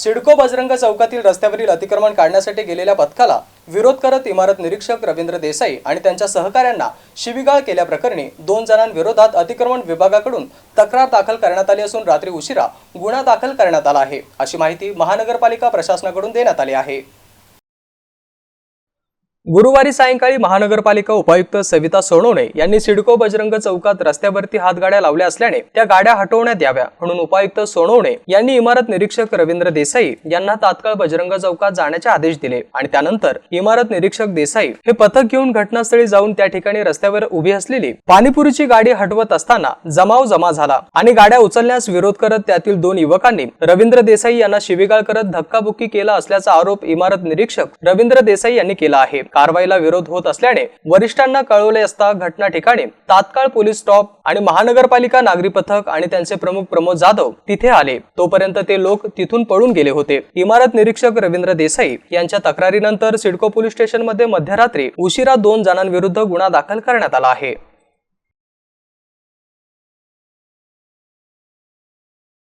सिडको बजरंग चौकातील रस्त्यावरील अतिक्रमण काढण्यासाठी गेलेल्या पथकाला विरोध करत इमारत निरीक्षक रवींद्र देसाई आणि त्यांच्या सहकाऱ्यांना शिवीगाळ केल्याप्रकरणी दोन जणांविरोधात अतिक्रमण विभागाकडून तक्रार दाखल करण्यात आली असून रात्री उशिरा गुन्हा दाखल करण्यात आला आहे. अशी माहिती महानगरपालिका प्रशासनाकडून देण्यात आली आहे. गुरुवारी सायंकाळी महानगरपालिका उपायुक्त सविता सोनवणे यांनी सिडको बजरंग चौकात रस्त्यावरती हातगाड्या लावल्या असल्याने त्या गाड्या हटवण्यात याव्या म्हणून उपायुक्त सोनवणे यांनी इमारत निरीक्षक रवींद्र देसाई यांना तात्काळ बजरंग चौकात जाण्याचे आदेश दिले आणि त्यानंतर इमारत निरीक्षक देसाई हे पथक घेऊन घटनास्थळी जाऊन त्या ठिकाणी रस्त्यावर उभी असलेली पाणीपुरीची गाडी हटवत असताना जमाव जमा झाला आणि गाड्या उचलण्यास विरोध करत त्यातील दोन युवकांनी रवींद्र देसाई यांना शिवीगाळ करत धक्काबुक्की केला असल्याचा आरोप इमारत निरीक्षक रवींद्र देसाई यांनी केला आहे. कारवाईला विरोध होत असल्याने वरिष्ठांना कळवले असता घटना ठिकाणी तात्काळ पोलीस स्टॉप आणि महानगरपालिका नागरी पथक आणि त्यांचे प्रमुख प्रमोद जाधव तिथे आले. तोपर्यंत ते लोक तिथून पळून गेले होते. इमारत निरीक्षक रवींद्र देसाई यांच्या तक्रारीनंतर सिडको पोलीस स्टेशनमध्ये मध्यरात्री उशिरा दोन जणांविरुद्ध गुन्हा दाखल करण्यात आला आहे.